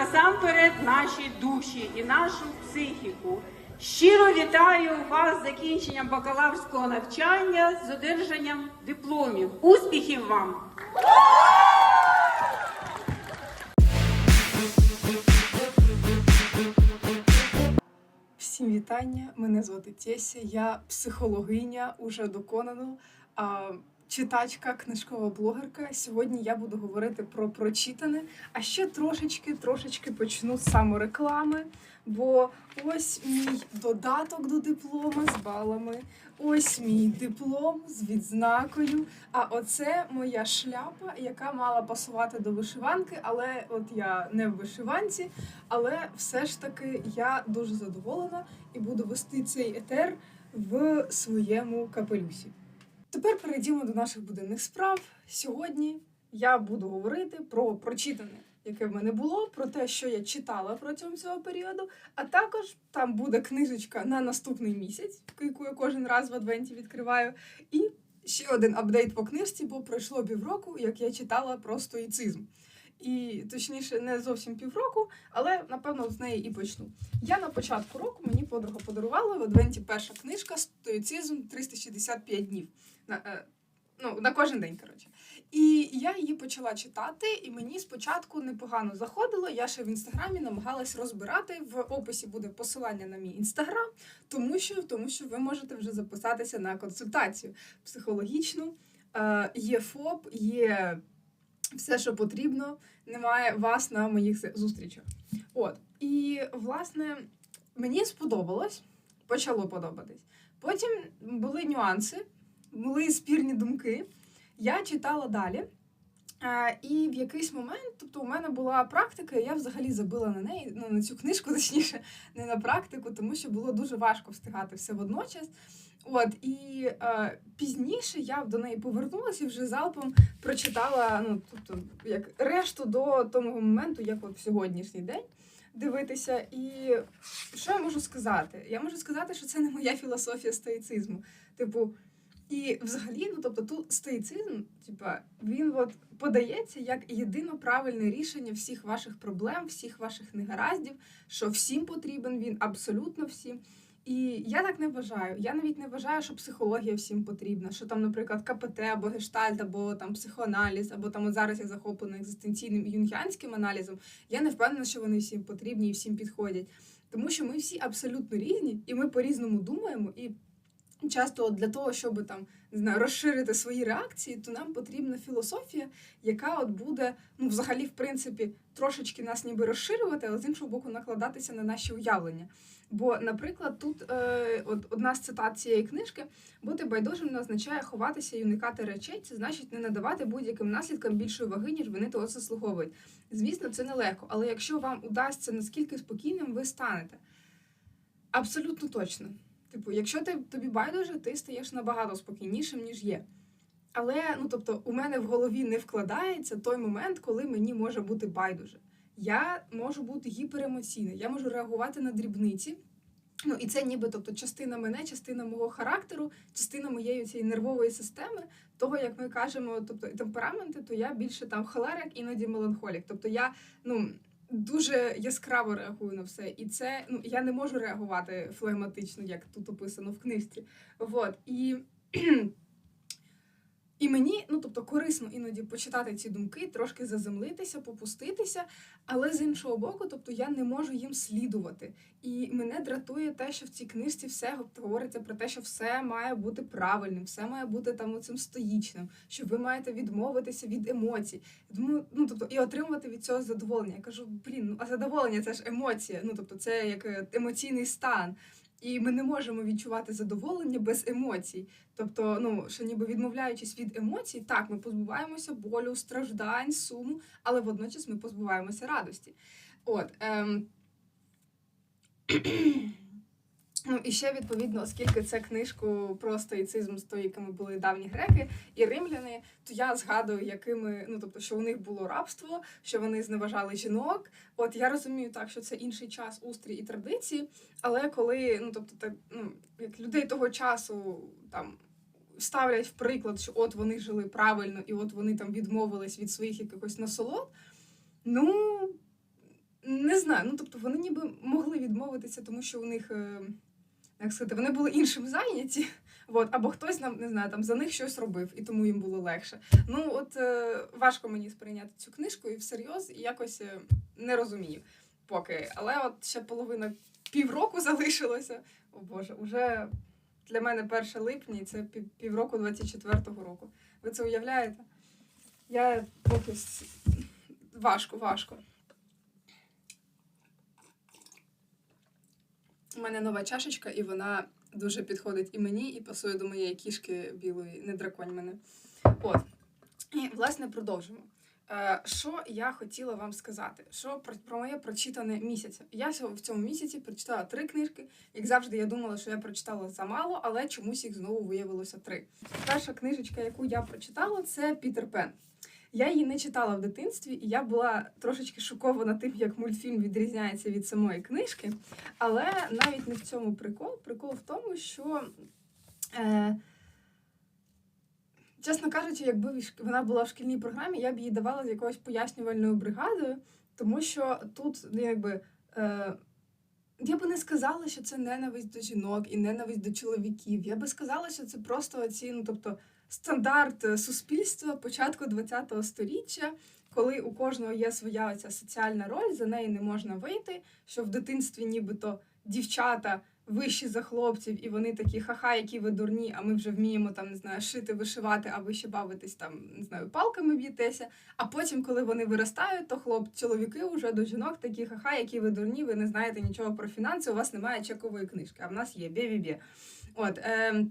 насамперед наші душі і нашу психіку. Щиро вітаю вас з закінченням бакалаврського навчання з одержанням дипломів. Успіхів вам! Всім вітання. Мене звати Теся. Я психологиня, уже доконано, читачка, книжкова блогерка. Сьогодні я буду говорити про прочитане, а ще трошечки, трошечки почну з самореклами. Бо ось мій додаток до диплома з балами, ось мій диплом з відзнакою. А оце моя шляпа, яка мала пасувати до вишиванки, але от я не в вишиванці. Але все ж таки я дуже задоволена і буду вести цей етер в своєму капелюсі. Тепер перейдімо до наших буденних справ. Сьогодні я буду говорити про прочитане, яке в мене було, про те, що я читала протягом цього періоду, а також там буде книжечка на наступний місяць, яку я кожен раз в адвенті відкриваю. І ще один апдейт по книжці, бо пройшло півроку, як я читала про стоїцизм. І точніше, не зовсім півроку, але напевно з неї і почну. Я на початку року мені подруга подарувала в адвенті перша книжка Стоїцизм 365 днів. На, е, ну, на кожен день, коротше. І я її почала читати, і мені спочатку непогано заходило. Я ще в інстаграмі намагалась розбирати. В описі буде посилання на мій інстаграм, тому що, тому що ви можете вже записатися на консультацію психологічну. Е, є ФОП, є все, що потрібно. Немає вас на моїх зустрічах. От. І, власне, мені сподобалось, почало подобатись. Потім були нюанси, були спірні думки. Я читала далі. І в якийсь момент, тобто у мене була практика, і я взагалі забила на неї, ну на цю книжку, точніше, не на практику, тому що було дуже важко встигати все водночас. От і е, пізніше я до неї повернулася і вже залпом прочитала, ну тобто, як решту до того моменту, як от сьогоднішній день дивитися. І що я можу сказати? Я можу сказати, що це не моя філософія стоїцизму. Типу, і взагалі, ну тобто, тут стоїцизм, типа, він от подається як єдино правильне рішення всіх ваших проблем, всіх ваших негараздів, що всім потрібен він, абсолютно всім. І я так не вважаю. Я навіть не вважаю, що психологія всім потрібна, що там, наприклад, КПТ або гештальт, або там психоаналіз, або там от зараз я захоплена екзистенційним юнгіанським аналізом. Я не впевнена, що вони всім потрібні і всім підходять. Тому що ми всі абсолютно різні, і ми по-різному думаємо. І часто для того, щоб там не знаю, розширити свої реакції, то нам потрібна філософія, яка от буде, ну, взагалі, в принципі, трошечки нас ніби розширювати, але з іншого боку, накладатися на наші уявлення. Бо, наприклад, тут е, от одна з цитат цієї книжки: бути байдужим не означає ховатися і уникати речей, це значить не надавати будь-яким наслідкам більшої ваги, ніж вони того заслуговують. Звісно, це нелегко, але якщо вам удасться, наскільки спокійним ви станете. Абсолютно точно. Типу, якщо ти тобі байдуже, ти стаєш набагато спокійнішим, ніж є. Але ну тобто, у мене в голові не вкладається той момент, коли мені може бути байдуже. Я можу бути гіперемоційна, я можу реагувати на дрібниці. Ну і це ніби тобто частина мене, частина мого характеру, частина моєї цієї нервової системи, того, як ми кажемо, тобто темпераменти, то я більше там холерик, іноді меланхолік. Тобто я ну дуже яскраво реагую на все. І це ну я не можу реагувати флегматично, як тут описано в книжці. Вот. І і мені, ну тобто, корисно іноді почитати ці думки, трошки заземлитися, попуститися, але з іншого боку, тобто я не можу їм слідувати. І мене дратує те, що в цій книжці все говориться про те, що все має бути правильним, все має бути там оцим стоїчним, що ви маєте відмовитися від емоцій. Думаю, ну тобто, і отримувати від цього задоволення. Я кажу, блін, ну а задоволення це ж емоція. Ну тобто, це як е, емоційний стан. І ми не можемо відчувати задоволення без емоцій. Тобто, ну що ніби відмовляючись від емоцій, так ми позбуваємося болю, страждань, суму, але водночас ми позбуваємося радості. От ем... Ну і ще відповідно, оскільки це книжку про стоїцизм, стоїками були давні греки і римляни, то я згадую, якими ну тобто, що у них було рабство, що вони зневажали жінок. От я розумію так, що це інший час, устрій і традиції. Але коли ну тобто, так ну як людей того часу там. Ставлять в приклад, що от вони жили правильно, і от вони там відмовились від своїх якихось насолод. Ну не знаю, ну тобто вони ніби могли відмовитися, тому що у них, е, як сказати, вони були іншим зайняті. От, або хтось нам не знаю, там за них щось робив, і тому їм було легше. Ну от е, важко мені сприйняти цю книжку і всерйоз, і якось е, не розумію поки. Але от ще половина півроку залишилося. О Боже, уже для мене 1 липня, і це пів- півроку 24-го року. Ви це уявляєте? Я поки важко, важко. У мене нова чашечка, і вона дуже підходить і мені, і пасує до моєї кішки білої, не драконь мене. От. І, власне, продовжимо. Е, Що я хотіла вам сказати? Що про, про моє прочитане місяця? Я в цьому місяці прочитала три книжки. Як завжди, я думала, що я прочитала замало, але чомусь їх знову виявилося три. Перша книжечка, яку я прочитала, це Пітер Пен. Я її не читала в дитинстві, і я була трошечки шокована тим, як мультфільм відрізняється від самої книжки. Але навіть не в цьому прикол. Прикол в тому, що, е, чесно кажучи, якби вона була в шкільній програмі, я б її давала з якоюсь пояснювальною бригадою, тому що тут ну, якби. Е, я би не сказала, що це ненависть до жінок і ненависть до чоловіків. Я би сказала, що це просто оці, ну тобто, стандарт е, суспільства початку ХХ століття, коли у кожного є своя оця соціальна роль, за неї не можна вийти, що в дитинстві нібито дівчата вищі за хлопців, і вони такі ха-ха, які ви дурні, а ми вже вміємо там, не знаю, шити, вишивати, а ви ще бавитесь там, не знаю, палками б'єтеся. А потім, коли вони виростають, то хлоп, чоловіки вже до жінок такі ха-ха, які ви дурні, ви не знаєте нічого про фінанси, у вас немає чекової книжки, а в нас є бє-бє-бє. От, е,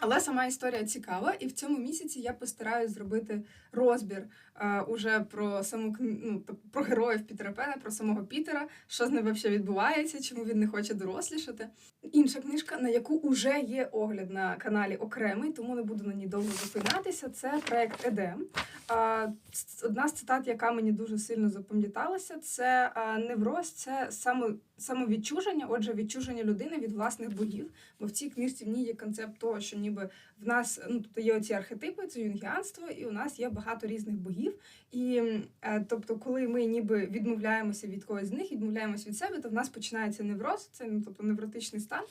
але сама історія цікава, і в цьому місяці я постараюсь зробити розбір е, уже про саму ну, про героїв Пітера Пена, про самого Пітера, що з ним взагалі відбувається, чому він не хоче дорослішати. Інша книжка, на яку вже є огляд на каналі окремий, тому не буду на ній довго зупинятися. Це проект Едем. А, Одна з цитат, яка мені дуже сильно запам'яталася, це невроз, це само, самовідчуження, отже, відчуження людини від власних богів. Бо в цій книжці в ній є концепт того, що ніби в нас ну, тобто є оці архетипи, це юнгіанство, і у нас є багато різних богів. І е, тобто, коли ми ніби відмовляємося від когось з них, відмовляємося від себе, то в нас починається невроз, це ну, тобто невротичний стан.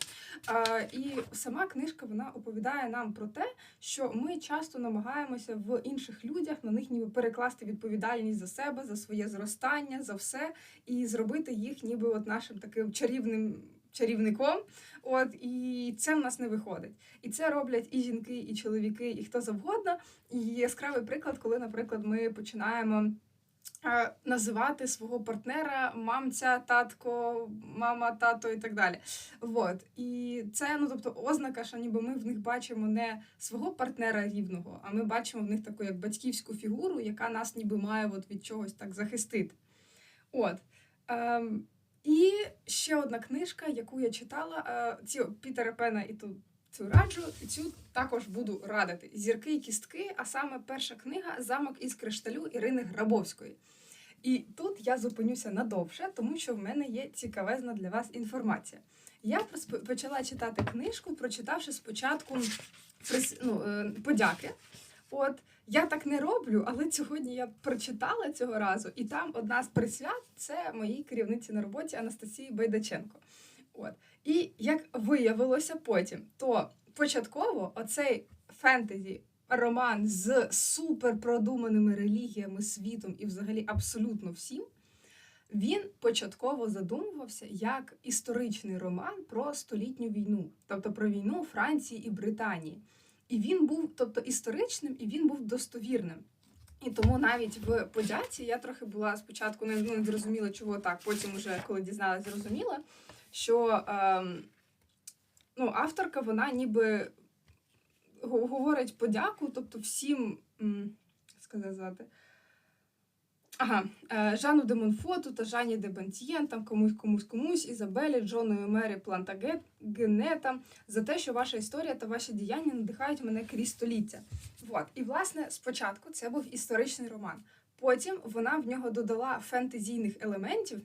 І сама книжка вона оповідає нам про те, що ми часто намагаємося в інших людях на них ніби перекласти відповідальність за себе, за своє зростання, за все, і зробити їх ніби от нашим таким чарівним чарівником. От і це в нас не виходить. І це роблять і жінки, і чоловіки, і хто завгодно. І яскравий приклад, коли, наприклад, ми починаємо. е, Називати свого партнера мамця, татко, мама, тато і так далі. Вот. І це ну, тобто, ознака, що ніби ми в них бачимо не свого партнера рівного, а ми бачимо в них таку як батьківську фігуру, яка нас ніби має от від чогось так захистити. От. Ем, і ще одна книжка, яку я читала, е, ці Пітера Пена і ту цю раджу, і цю також буду радити. Зірки і кістки, а саме перша книга Замок із кришталю Ірини Грабовської. І тут я зупинюся надовше, тому що в мене є цікавезна для вас інформація. Я почала читати книжку, прочитавши спочатку ну, е, подяки. От я так не роблю, але сьогодні я прочитала цього разу, і там одна з присвят це моїй керівниці на роботі Анастасії Байдаченко. От. І як виявилося потім, то початково оцей фентезі роман з суперпродуманими релігіями, світом і взагалі абсолютно всім. Він початково задумувався як історичний роман про столітню війну, тобто про війну Франції і Британії. І він був тобто історичним, і він був достовірним. І тому навіть в подяці я трохи була спочатку не, ну, не зрозуміла, чого так. Потім, уже коли дізналася, зрозуміла, що ем, ну, авторка вона ніби говорить подяку, тобто всім сказати. Ага, е, Жану де Монфоту та Жанні де Бентієн, там комусь комусь комусь, Ізабелі, Джону і Мері Плантагенета за те, що ваша історія та ваші діяння надихають мене крізь століття. Вот. І власне спочатку це був історичний роман. Потім вона в нього додала фентезійних елементів.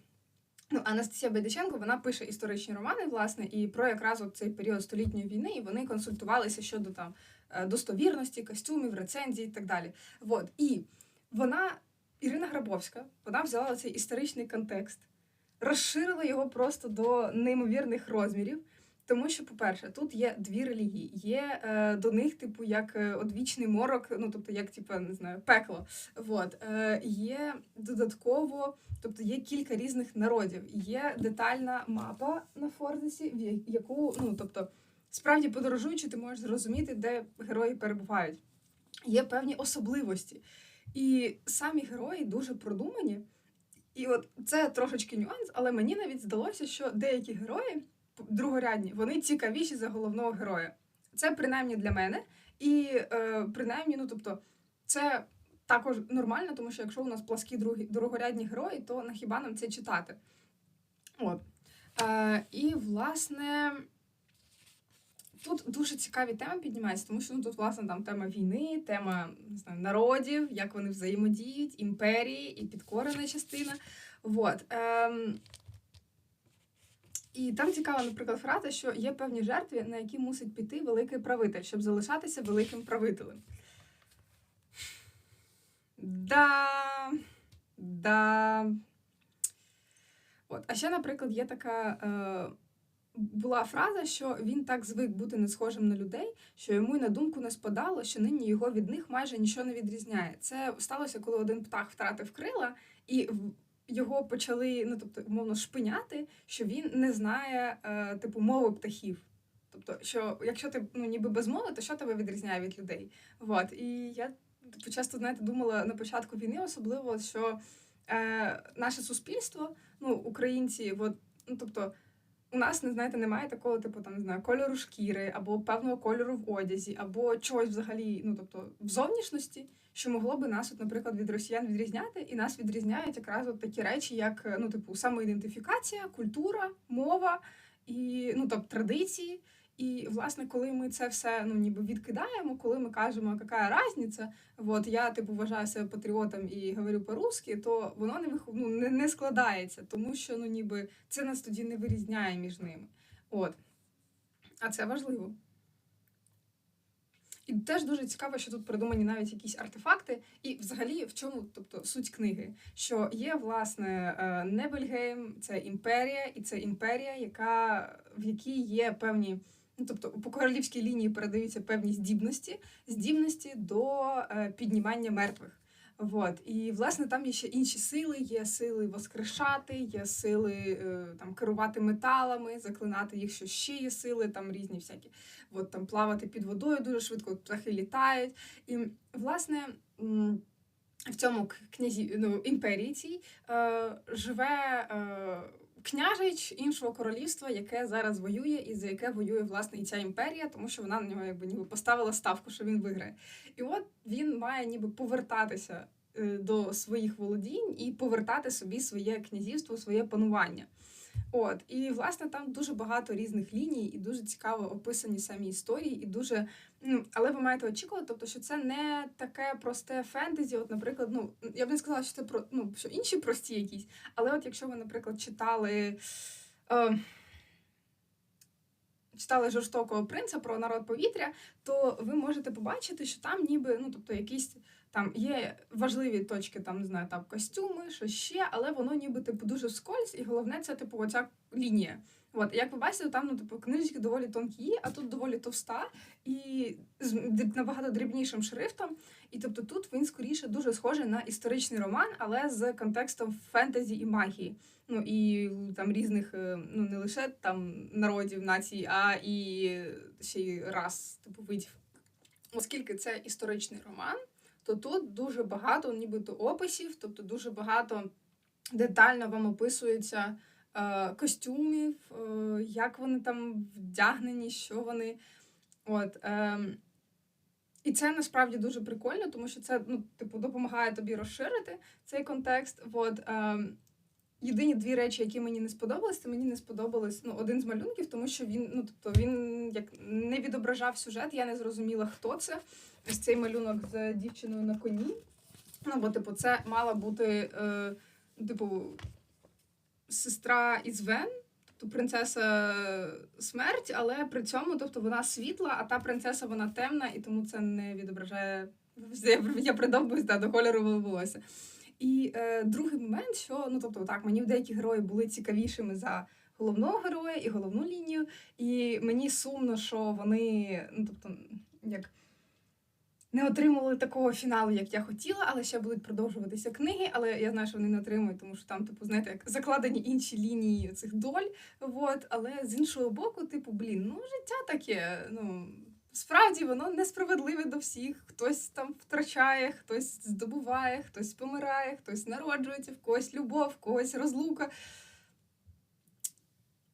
Ну, Анастасія Байдаченко вона пише історичні романи, власне, і про якраз цей період столітньої війни, і вони консультувалися щодо там е, достовірності, костюмів, рецензій і так далі. Вот. І вона, Ірина Грабовська, вона взяла цей історичний контекст, розширили його просто до неймовірних розмірів. Тому що, по-перше, тут є дві релігії. Є е, до них, типу, як е, одвічний морок, ну тобто, як типу, не знаю, пекло. Вот. Е, є додатково, тобто є кілька різних народів. Є детальна мапа на Форзесі, в яку, ну тобто, справді подорожуючи, ти можеш зрозуміти, де герої перебувають. Є певні особливості. І самі герої дуже продумані. І от це трошечки нюанс, але мені навіть здалося, що деякі герої другорядні, вони цікавіші за головного героя. Це принаймні для мене. І е, принаймні, ну тобто, це також нормально, тому що якщо у нас пласкі другі, другорядні герої, то на хіба нам це читати? От. Е, і, власне, тут дуже цікаві теми піднімаються, тому що ну, тут, власне, там тема війни, тема не знаю, народів, як вони взаємодіють, імперії і підкорена частина. Вот. Ем, і там цікава, наприклад, фраза, що є певні жертви, на які мусить піти великий правитель, щоб залишатися великим правителем. Да. Да. От. А ще, наприклад, є така. Е, була фраза, що він так звик бути не схожим на людей, що йому й на думку не спадало, що нині його від них майже нічого не відрізняє. Це сталося, коли один птах втратив крила, і його почали, ну тобто, умовно, шпиняти, що він не знає е, типу мови птахів. Тобто, що якщо ти ну, ніби без мови, то що тебе відрізняє від людей? Вот. І я типу, часто знаєте, думала на початку війни, особливо, що е, наше суспільство, ну, українці, от, ну тобто. У нас не знаєте, немає такого, типу, там не знаю, кольору шкіри, або певного кольору в одязі, або чогось взагалі, ну тобто в зовнішності, що могло би нас, от, наприклад, від росіян відрізняти, і нас відрізняють якраз от такі речі, як ну, типу, самоідентифікація, культура, мова і ну, тобто, традиції. І, власне, коли ми це все ну, ніби відкидаємо, коли ми кажемо, яка різниця, от я типу вважаю себе патріотом і говорю по-русски, то воно не вих... ну, не, не складається, тому що ну, ніби це нас тоді не вирізняє між ними. От. А це важливо. І теж дуже цікаво, що тут придумані навіть якісь артефакти, і взагалі в чому тобто суть книги, що є власне е, Небельгейм, це імперія, і це імперія, яка в якій є певні. Ну, тобто по королівській лінії передаються певні здібності, здібності до е, піднімання мертвих. Вот. І власне там є ще інші сили, є сили воскрешати, є сили е, там керувати металами, заклинати їх, що ще є сили, там різні всякі. От там плавати під водою дуже швидко, птахи літають. І власне. В цьому князі ну, імперії цій е, живе е, княжич іншого королівства, яке зараз воює, і за яке воює власне і ця імперія, тому що вона на нього якби ніби поставила ставку, що він виграє. І от він має ніби повертатися е, до своїх володінь і повертати собі своє князівство, своє панування. От, і власне там дуже багато різних ліній, і дуже цікаво описані самі історії, і дуже. Ну, але ви маєте очікувати, тобто, що це не таке просте фентезі. От, наприклад, ну я б не сказала, що це про ну, що інші прості якісь. Але от якщо ви, наприклад, читали. Е, Читали жорстокого принца про народ повітря, то ви можете побачити, що там ніби ну тобто якісь там є важливі точки, там не знаю, там костюми, що ще, але воно ніби типу дуже вскользь, і головне це типу оця лінія. От як ви бачите, там ну типу книжечки доволі тонкі, а тут доволі товста і з набагато дрібнішим шрифтом. І тобто тут він скоріше дуже схожий на історичний роман, але з контекстом фентезі і магії. Ну і там різних, е, ну не лише там народів, націй, а і ще й рас, типу видів. Оскільки це історичний роман, то тут дуже багато нібито описів, тобто дуже багато детально вам описується костюмів, е, як вони там вдягнені, що вони. От, е, і це насправді дуже прикольно, тому що це ну, типу, допомагає тобі розширити цей контекст. От, е, єдині дві речі, які мені не сподобались, це мені не сподобалось ну, один з малюнків, тому що він, ну, тобто, він як не відображав сюжет, я не зрозуміла, хто це. Ось цей малюнок з дівчиною на коні. Ну, бо, типу, це мала бути, е, типу, сестра із Вен, тобто принцеса смерть, але при цьому, тобто, вона світла, а та принцеса вона темна, і тому це не відображає. Я, придовбуюсь да, до кольору волосся. І е, другий момент, що ну тобто, так, мені деякі герої були цікавішими за головного героя і головну лінію. І мені сумно, що вони, ну тобто, як. Не отримали такого фіналу, як я хотіла, але ще будуть продовжуватися книги. Але я знаю, що вони не отримують, тому що там, типу, знаєте, як закладені інші лінії цих доль. Вот. Але з іншого боку, типу, блін, ну життя таке. Ну справді воно несправедливе до всіх. Хтось там втрачає, хтось здобуває, хтось помирає, хтось народжується, в когось любов, в когось розлука.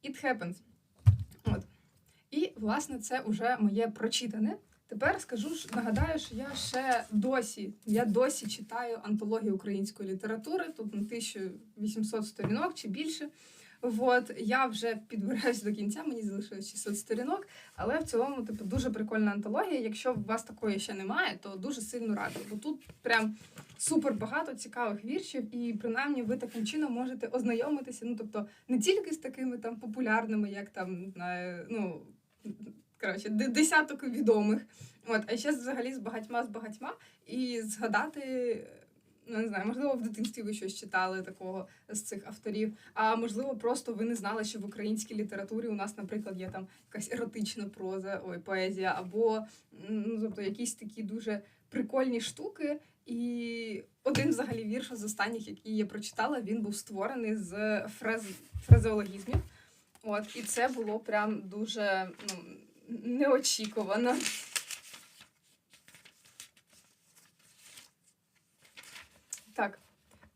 It happens. От. І, власне, це вже моє прочитане. Тепер скажу ж, нагадаю, що я ще досі, я досі читаю антологію української літератури, тут на 1800 сторінок чи більше. От я вже підбираюсь до кінця, мені залишилось 600 сторінок, але в цілому, типу, дуже прикольна антологія. Якщо у вас такої ще немає, то дуже сильно раджу. Бо тут прям супер багато цікавих віршів, і принаймні ви таким чином можете ознайомитися. Ну тобто не тільки з такими там популярними, як там ну коротше, десяток відомих. От, а ще взагалі з багатьма з багатьма і згадати. Ну, не знаю, можливо, в дитинстві ви щось читали такого з цих авторів. А можливо, просто ви не знали, що в українській літературі у нас, наприклад, є там якась еротична проза, ой, поезія, або ну, тобто якісь такі дуже прикольні штуки. І один взагалі вірш з останніх, який я прочитала, він був створений з фраз... фразеологізмів. От, і це було прям дуже ну, неочікувано. Так,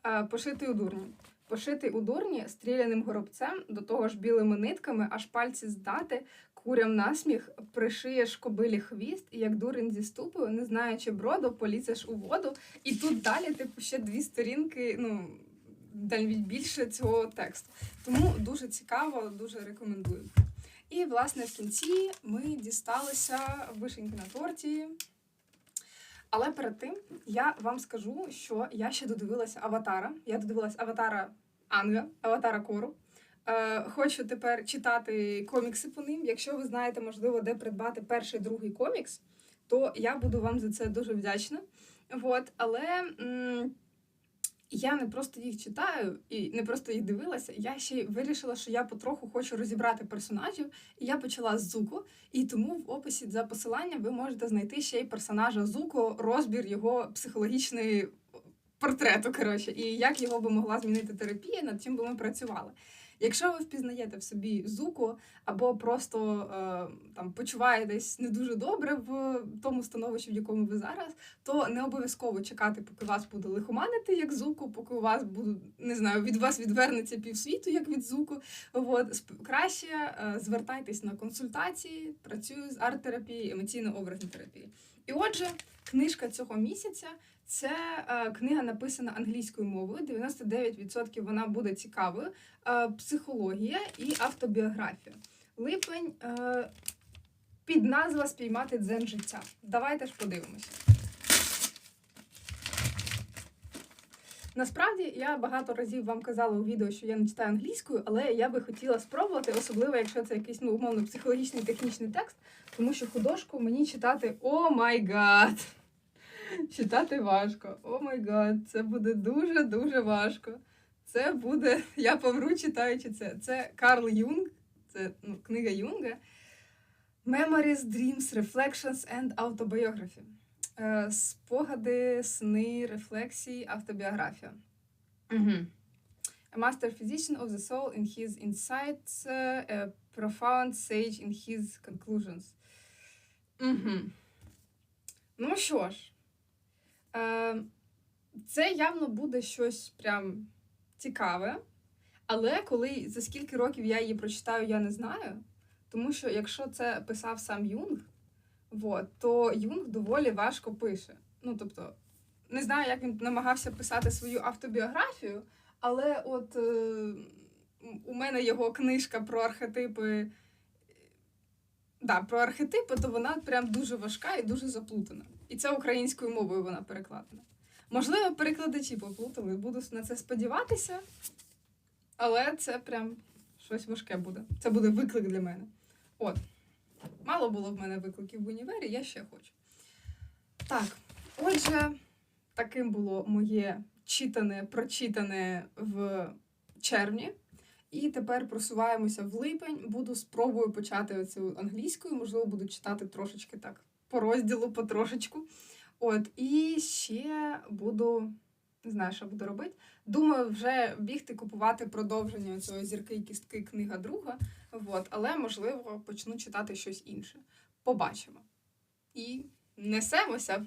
е, пошитий у дурні. Пошитий у дурні стріляним горобцем, до того ж білими нитками, аж пальці здати, курям насміх, пришиєш кобилі хвіст, і як дурень зі ступою, не знаючи броду, полізеш у воду. І тут далі, типу, ще дві сторінки, ну, навіть більше цього тексту. Тому дуже цікаво, дуже рекомендую. І, власне, в кінці ми дісталися вишеньки на торті. Але перед тим я вам скажу, що я ще додивилася аватара. Я додивилася аватара Анга, аватара Кору. Е, хочу тепер читати комікси по ним. Якщо ви знаєте, можливо, де придбати перший другий комікс, то я буду вам за це дуже вдячна. Вот. Але м- я не просто їх читаю і не просто їх дивилася. Я ще й вирішила, що я потроху хочу розібрати персонажів. І я почала з Зуко. І тому в описі за посиланням ви можете знайти ще й персонажа Зуко, розбір його психологічної портрету. Коротше, і як його би могла змінити терапія, над чим би ми працювали. Якщо ви впізнаєте в собі зуку або просто е, там почуваєтесь не дуже добре в тому становищі, в якому ви зараз, то не обов'язково чекати, поки вас буде лихоманити як зуку, поки у вас буде, не знаю, від вас відвернеться півсвіту, як від зуку. От краще е, звертайтесь на консультації, працюю з арт-терапією, емоційно-образній терапією. І отже, книжка цього місяця це е, книга написана англійською мовою. 99% вона буде цікавою. Е, психологія і автобіографія. Липень е, під назва Спіймати дзен життя. Давайте ж подивимося. Насправді я багато разів вам казала у відео, що я не читаю англійською, але я би хотіла спробувати, особливо якщо це якийсь ну, умовно психологічний технічний текст, тому що художку мені читати о май гад. Читати важко. О май гад, це буде дуже-дуже важко. Це буде. Я помру читаючи це. Це Карл Юнг, це ну, книга Юнга. Memories, Dreams, Reflections and Autobiography. Е, Спогади, сни, рефлексії, автобіографія. Угу. A master physician of the soul in his insights, a profound sage in his conclusions. Угу. Ну що ж, е, це явно буде щось прям цікаве. Але коли за скільки років я її прочитаю, я не знаю. Тому що якщо це писав сам Юнг, вот, то Юнг доволі важко пише. Ну, тобто, не знаю, як він намагався писати свою автобіографію, але от е, у мене його книжка про архетипи. Да, про архетипи, то вона прям дуже важка і дуже заплутана. І це українською мовою вона перекладена. Можливо, перекладачі поплутали, буду на це сподіватися, але це прям щось важке буде. Це буде виклик для мене. От. Мало було в мене викликів в універі, я ще хочу. Так, отже, таким було моє читане, прочитане в червні. І тепер просуваємося в липень. Буду спробую почати оцю англійською, можливо, буду читати трошечки так по розділу, потрошечку. От, і ще буду, не знаю, що буду робити. Думаю, вже бігти купувати продовження цього зірки і кістки книга друга. От, але можливо почну читати щось інше. Побачимо. І несемося.